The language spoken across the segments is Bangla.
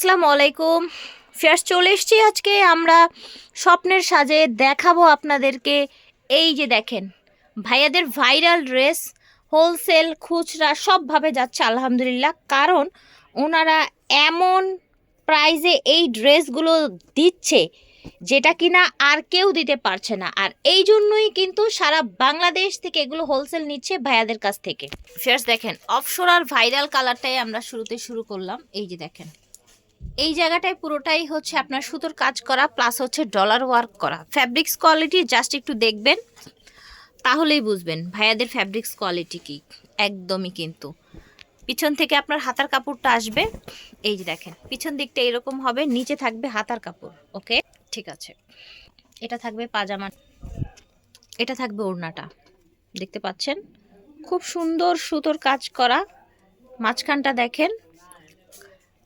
আসসালামু আলাইকুম ফেয়ার্স চলে এসছি আজকে। আমরা স্বপ্নের সাজে দেখাবো আপনাদেরকে। এই যে দেখেন, ভাইয়াদের ভাইরাল ড্রেস, হোলসেল, খুচরা, সবভাবে যাচ্ছে, আলহামদুলিল্লাহ। কারণ ওনারা এমন প্রাইজে এই ড্রেসগুলো দিচ্ছে, যেটা কিনা আর কেউ দিতে পারছে না। আর এই জন্যই কিন্তু সারা বাংলাদেশ থেকে এগুলো হোলসেল নিচ্ছে ভাইয়াদের কাছ থেকে। ফেয়ার্স দেখেন, অপসরার ভাইরাল কালারটাই আমরা শুরুতে শুরু করলাম। এই যে দেখেন এই জায়গাটায় পুরোটাই হচ্ছে আপনার সুতোর কাজ করা প্লাস হচ্ছে ডলার ওয়ার্ক করা। ফ্যাব্রিক্স কোয়ালিটি জাস্ট একটু দেখবেন, তাহলেই বুঝবেন ভাইয়াদের ফ্যাব্রিক্স কোয়ালিটি কি। একদমই কিন্তু। পিছন থেকে আপনার হাতার কাপড়টা আসবে। এই যে দেখেন, পিছন দিকটা এরকম হবে, নিচে থাকবে হাতার কাপড় ওকে ঠিক আছে। এটা থাকবে পাজামা, এটা থাকবে ওড়নাটা। দেখতে পাচ্ছেন? খুব সুন্দর সুতোর কাজ করা। মাঝখানটা দেখেন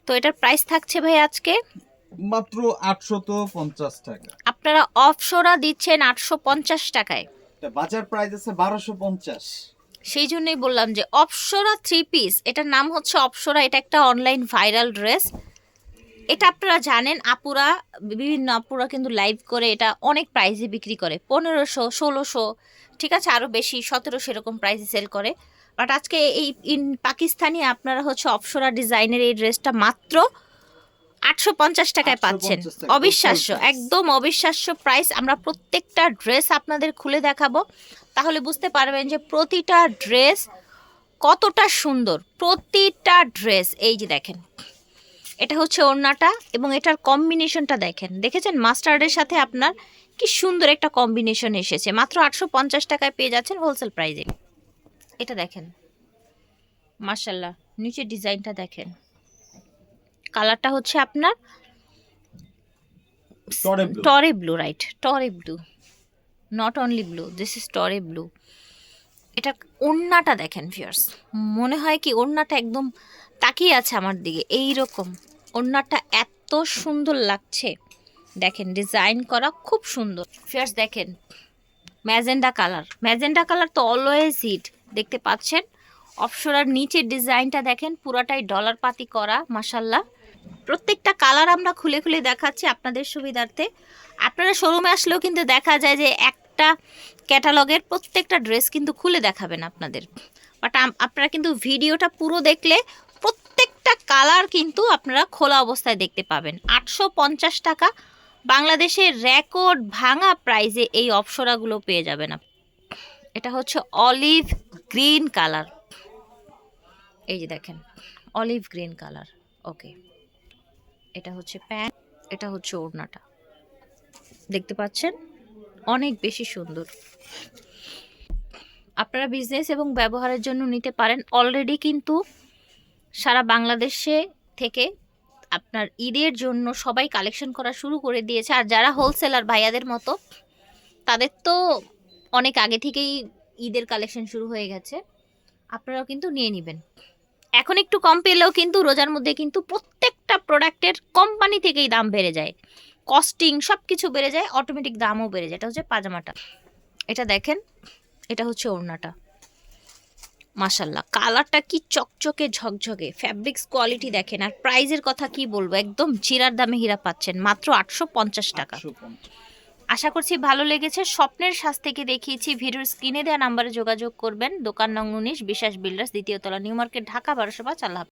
তো এটার প্রাইস থাকছে ভাই আজকে? মাত্র আটশত পঞ্চাশ টাকা। আপনারা অফশোরা দিচ্ছেন আটশো পঞ্চাশ টাকায়। এটা বাজার প্রাইস আছে বারোশো পঞ্চাশ। সেই জন্যই বললাম যে অপসরা থ্রি পিস এটার নাম হচ্ছে অপসরা এটা একটা অনলাইন ভাইরাল ড্রেস এটা আপনারা জানেন আপুরা বিভিন্ন আপুরা কিন্তু লাইভ করে এটা অনেক প্রাইসে বিক্রি করে। পনেরোশো ষোলোশো ঠিক আছে আরও বেশি সতেরোশো এরকম প্রাইসে সেল করে। বাট আজকে এই ইন পাকিস্তানি আপনারা হচ্ছে অপসরা ডিজাইনের এই ড্রেসটা মাত্র আটশো পঞ্চাশ টাকায় পাচ্ছেন। অবিশ্বাস্য একদম অবিশ্বাস্য প্রাইস আমরা প্রত্যেকটা ড্রেস আপনাদের খুলে দেখাবো। তাহলে বুঝতে পারবেন যে প্রতিটা ড্রেস কতটা সুন্দর। প্রতিটা ড্রেস এই যে দেখেন এটা হচ্ছে ওড়নাটা এবং এটার কম্বিনেশনটা দেখেন। দেখেছেন? মাস্টার্ডের সাথে আপনার কি সুন্দর একটা কম্বিনেশন এসেছে। মাত্র আটশো পঞ্চাশ টাকায় পেয়ে যাচ্ছেন হোলসেল প্রাইজে এটা দেখেন। মার্শাল্লাহ নিচের ডিজাইনটা দেখেন। কালারটা হচ্ছে আপনার tory blue. Right tory blue. Not only blue this is tory blue. এটা ওড়নাটা দেখেন ফিয়ার্স মনে হয় কি ওড়নাটা একদম তাকিয়ে আছে আমার দিকে এই রকম ওড়নাটা এত সুন্দর লাগছে। দেখেন ডিজাইন করা খুব সুন্দর। ফিয়ার্স দেখেন ম্যাজেন্ডা কালার। ম্যাজেন্ডা কালার তো অলওয়েজ হিট দেখতে পাচ্ছেন। অপসরার নিচের ডিজাইনটা দেখেন, পুরাটাই ডলার পাতি করা মাসাল্লাহ প্রত্যেকটা কালার আমরা খুলে খুলে দেখাচ্ছি আপনাদের সুবিধার্থে। আপনারা শোরুমে আসলেও কিন্তু দেখা যায় যে একটা ক্যাটালগের প্রত্যেকটা ড্রেস কিন্তু খুলে দেখাবেন আপনাদের। বাট আপনারা কিন্তু ভিডিওটা পুরো দেখলে প্রত্যেকটা কালার কিন্তু আপনারা খোলা অবস্থায় দেখতে পাবেন। আটশো পঞ্চাশ টাকা বাংলাদেশের রেকর্ড ভাঙা প্রাইজে এই অপসরাগুলো পেয়ে যাবেন আপ- এটা হচ্ছে অলিভ গ্রিন কালার। এই যে দেখেন, অলিভ গ্রিন কালার, ওকে। এটা হচ্ছে প্যান্ট এটা হচ্ছে ওড়নাটা। দেখতে পাচ্ছেন? অনেক বেশি সুন্দর। আপনারা বিজনেস এবং ব্যবহারের জন্য নিতে পারেন। অলরেডি কিন্তু সারা বাংলাদেশে থেকে আপনার ঈদের জন্য সবাই কালেকশন করা শুরু করে দিয়েছে। আর যারা হোলসেলার ভাইয়াদের মতো, তাদের তো অনেক আগে থেকেই ঈদের কালেকশন শুরু হয়ে গেছে। আপনারাও কিন্তু নিয়ে নেবেন। এখন একটু কম পেলেও কিন্তু রোজার মধ্যে কিন্তু প্রত্যেকটা প্রোডাক্টের কোম্পানি থেকেই দাম বেড়ে যায়। কস্টিং সব কিছু বেড়ে যায় অটোমেটিক দামও বেড়ে যায়। এটা হচ্ছে পাজামাটা। এটা দেখেন, এটা হচ্ছে ওড়নাটা। মাসাল্লাহ কালারটা কি চকচকে ঝকঝকে ফ্যাব্রিক্স কোয়ালিটি দেখেন। আর প্রাইজের কথা কি বলব, একদম জিরার দামে হীরা পাচ্ছেন, মাত্র আটশো পঞ্চাশ টাকা। আশা করছি ভালো লেগেছে। স্বপ্নের শ্বাস থেকে দেখিয়েছি। ভিডিওর স্ক্রিনে দেওয়া নাম্বারে যোগাযোগ করবেন। দোকান নং উনিশ, বিশ্বাস বিল্ডার্স, দ্বিতীয় তলা, নিউ মার্কেট, ঢাকা, বারোশো পাঁচ, আল্লাহ।